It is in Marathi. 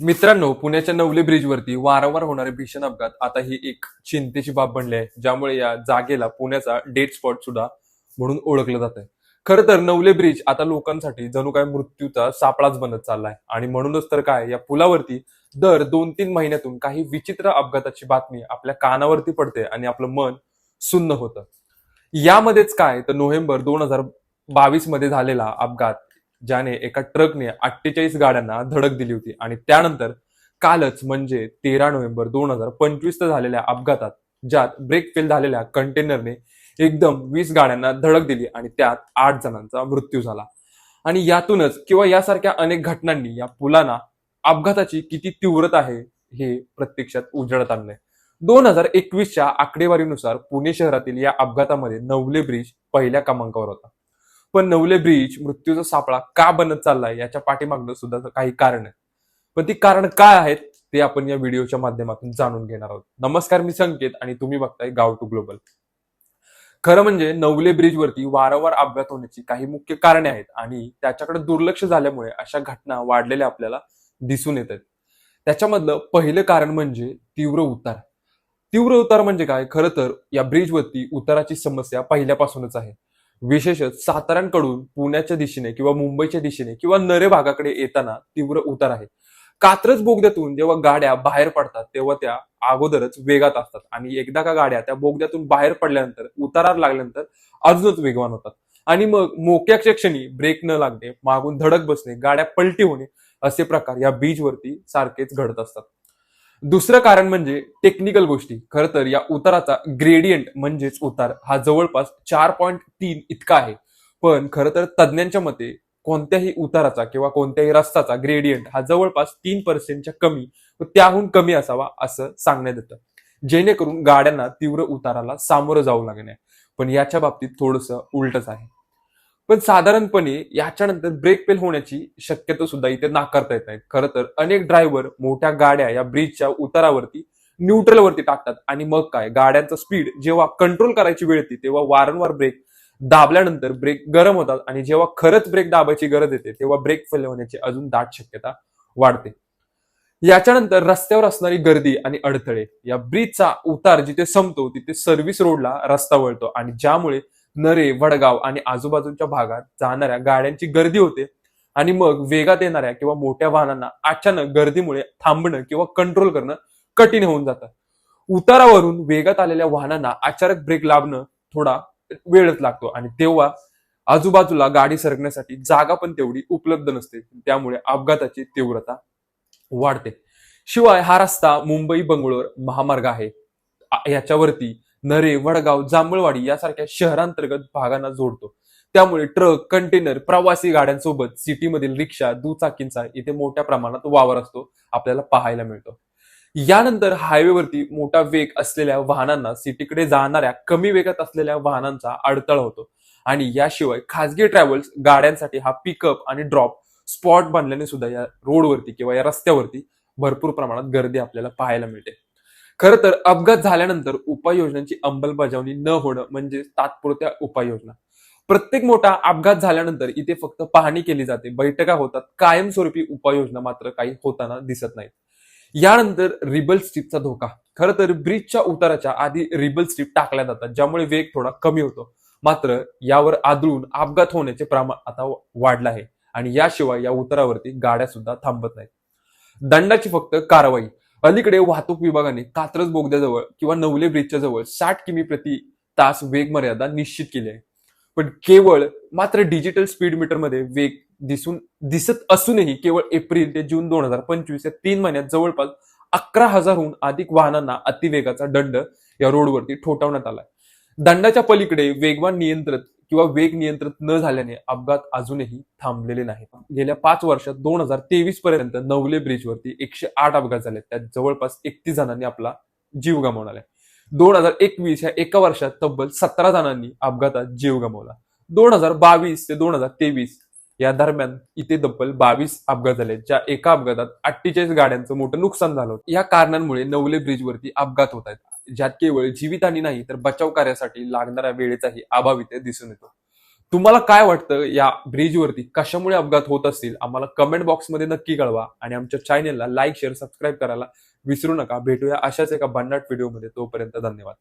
मित्रांनो पुण्याच्या नवले ब्रिजवरती वारंवार होणारे भीषण अपघात आता ही एक चिंतेची बाब बनली आहे ज्यामुळे या जागेला पुण्याचा डेट स्पॉट सुद्धा म्हणून ओळखलं जात आहे खरं तर नवले ब्रिज आता लोकांसाठी जणू काय मृत्यूचा सापळाच बनत चाललाय. आणि म्हणूनच तर काय या पुलावरती दर दोन तीन महिन्यातून काही विचित्र अपघाताची बातमी आपल्या कानावरती पडते आणि आपलं मन सुन्न होतं. यामध्येच काय तर नोव्हेंबर दोन हजार बावीसमध्ये झालेला अपघात ज्याने एका ट्रकने अठ्ठेचाळीस गाड्यांना धडक दिली होती. आणि त्यानंतर कालच म्हणजे तेरा नोव्हेंबर दोन हजार पंचवीस झालेल्या अपघातात ज्यात ब्रेक फेल झालेल्या कंटेनरने एकदम वीस गाड्यांना धडक दिली आणि त्यात आठ जणांचा मृत्यू झाला. आणि यातूनच किंवा यासारख्या अनेक घटनांनी या पुलांना अपघाताची किती तीव्रता आहे हे प्रत्यक्षात उजळत आणलंय. दोन हजार एकवीसच्या आकडेवारीनुसार पुणे शहरातील या अपघातामध्ये नवले ब्रिज पहिल्या क्रमांकावर होता. पण नवले ब्रिज मृत्यूचा सापळा का बनत चाललाय याच्या पाठीमागणं सुद्धा काही कारण आहे. पण ती कारण काय आहेत ते आपण या व्हिडिओच्या माध्यमातून जाणून घेणार आहोत. नमस्कार मी संकेत आणि तुम्ही बघताय गाव टू ग्लोबल. खरं म्हणजे नवले ब्रिजवरती वारंवार अपघात होण्याची काही मुख्य कारणे आहेत आणि त्याच्याकडे दुर्लक्ष झाल्यामुळे अशा घटना वाढलेल्या आपल्याला दिसून येत आहेत. त्याच्यामधलं पहिलं कारण म्हणजे तीव्र उतार. तीव्र उतार म्हणजे काय? खरं तर या ब्रिजवरती उताराची समस्या पहिल्यापासूनच आहे. विशेषतः साताऱ्यांकडून पुण्याच्या दिशेने किंवा मुंबईच्या दिशेने किंवा नरे भागाकडे येताना तीव्र उतार आहे. कात्रज बोगद्यातून जेव्हा गाड्या बाहेर पडतात तेव्हा त्या अगोदरच वेगात असतात. आणि एकदा का गाड्या त्या बोगद्यातून बाहेर पडल्यानंतर उतारावर लागल्यानंतर अजूनच वेगवान होतात. आणि मग मोक्याच्या क्षणी ब्रेक न लागणे मागून धडक बसणे गाड्या पलटी होणे असे प्रकार या बीचवरती सारखेच घडत असतात. दुसरं कारण म्हणजे टेक्निकल गोष्टी. खरं तर या उताराचा ग्रेडियंट म्हणजेच उतार हा जवळपास चार पॉईंट तीन इतका आहे. पण खरं तर तज्ज्ञांच्या मते कोणत्याही उताराचा किंवा कोणत्याही रस्त्याचा ग्रेडियंट हा जवळपास तीन पर्सेंटच्या कमी व त्याहून कमी असावा असं सांगण्यात येतं. जेणेकरून गाड्यांना तीव्र उताराला सामोरं जाऊ लागणार पण याच्या बाबतीत थोडस उलटच आहे. पण साधारणपणे याच्यानंतर ब्रेक फेल होण्याची शक्यता सुद्धा इथे नाकारता येत नाही. खरं तर अनेक ड्रायव्हर मोठ्या गाड्या या ब्रिजच्या उतारावरती न्यूट्रलवरती टाकतात. आणि मग काय? गाड्यांचा स्पीड जेव्हा कंट्रोल करायची वेळ येते तेव्हा वारंवार ब्रेक दाबल्यानंतर ब्रेक गरम होतात. आणि जेव्हा खरंच ब्रेक दाबायची गरज येते तेव्हा ब्रेक फेल होण्याची अजून दाट शक्यता वाढते. याच्यानंतर रस्त्यावर असणारी गर्दी आणि अडथळे. या ब्रिजचा उतार जिथे संपतो तिथे सर्व्हिस रोडला रस्ता वळतो. आणि ज्यामुळे नरे वडगाव आणि आजूबाजूच्या भागात जाणाऱ्या गाड्यांची गर्दी होते. आणि मग वेगात येणाऱ्या किंवा मोठ्या वाहनांना अचानक गर्दीमुळे थांबणं किंवा कंट्रोल करणं कठीण होऊन जातं. उतारावरून वेगात आलेल्या वाहनांना अचानक ब्रेक लाभणं थोडा वेळच लागतो आणि तेव्हा आजूबाजूला गाडी सरकण्यासाठी जागा पण तेवढी उपलब्ध नसते. त्यामुळे अपघाताची तीव्रता वाढते. शिवाय हा रस्ता मुंबई बंगळूर महामार्ग आहे. याच्यावरती नरे वडगाव जांभळवाडी यासारख्या शहरांतर्गत भागांना जोडतो. त्यामुळे ट्रक कंटेनर प्रवासी गाड्यांसोबत सिटीमधील रिक्षा दुचाकींचा इथे मोठ्या प्रमाणात वावर असतो आपल्याला पाहायला मिळतो. यानंतर हायवेवरती मोठा वेग असलेल्या वाहनांना सिटीकडे जाणाऱ्या कमी वेगात असलेल्या वाहनांचा अडथळा होतो. आणि याशिवाय खासगी ट्रॅव्हल्स गाड्यांसाठी हा पिकअप आणि ड्रॉप स्पॉट बनल्याने सुद्धा या रोडवरती किंवा या रस्त्यावरती भरपूर प्रमाणात गर्दी आपल्याला पाहायला मिळते. खरं तर अपघात झाल्यानंतर उपाययोजनांची अंमलबजावणी न होणं म्हणजे तात्पुरत्या उपाययोजना. प्रत्येक मोठा अपघात झाल्यानंतर इथे फक्त पाहणी केली जाते. बैठका होतात. कायमस्वरूपी उपाययोजना मात्र काही होताना दिसत नाहीत. यानंतर रिबल स्ट्रीपचा धोका. खरं तर ब्रिजच्या उताराच्या आधी रिबल स्ट्रीप टाकल्या जातात ज्यामुळे वेग थोडा कमी होतो. मात्र यावर आदळून अपघात होण्याचे प्रमाण आता वाढलं आहे आणि याशिवाय या उतारावरती गाड्या सुद्धा थांबत नाहीत. दंडाची फक्त कारवाई. अलीकडे वाहतूक विभागाने कात्रज बोगद्याजवळ किंवा नवले ब्रिजच्या जवळ साठ किमी प्रति तास वेग मर्यादा निश्चित केली आहे. पण केवळ मात्र डिजिटल स्पीड मीटरमध्ये वेग दिसून दिसत असूनही केवळ एप्रिल ते जून दोन हजार पंचवीस या तीन महिन्यात जवळपास अकरा हजारहून अधिक वाहनांना अतिवेगाचा दंड या रोडवरती ठोठावण्यात आलाय. दंडाच्या पलीकडे वेगवान नियंत्रित किंवा वेग नियंत्रित न झाल्याने अपघात अजूनही थांबलेले नाहीत. गेल्या पाच वर्षात दोन हजार तेवीस पर्यंत नवले ब्रिजवरती एकशे आठ अपघात झाले त्यात जवळपास एकतीस जणांनी आपला जीव गमावला दोन हजार एकवीस या एका वर्षात तब्बल सतरा जणांनी अपघातात जीव गमावला. दोन हजार बावीस ते दोन हजार तेवीस या दरम्यान इथे तब्बल बावीस अपघात झाले ज्या एका अपघातात अठ्ठेचाळीस गाड्यांचं मोठं नुकसान झालं होतं. या कारणांमुळे नवले ब्रिजवरती अपघात होत आहेत. ज्यात केवळ जीवितहानी नाही तर बचाव कार्यासाठी लागणाऱ्या वेळेचाही अभाव इथे दिसून येतो. तुम्हाला काय वाटतं? या ब्रिजवरती कशामुळे अपघात होत असतील? आम्हाला कमेंट बॉक्समध्ये नक्की कळवा आणि आमच्या चॅनेलला लाईक शेअर सबस्क्राईब करायला विसरू नका. भेटूया अशाच एका भन्नाट व्हिडिओमध्ये तोपर्यंत धन्यवाद.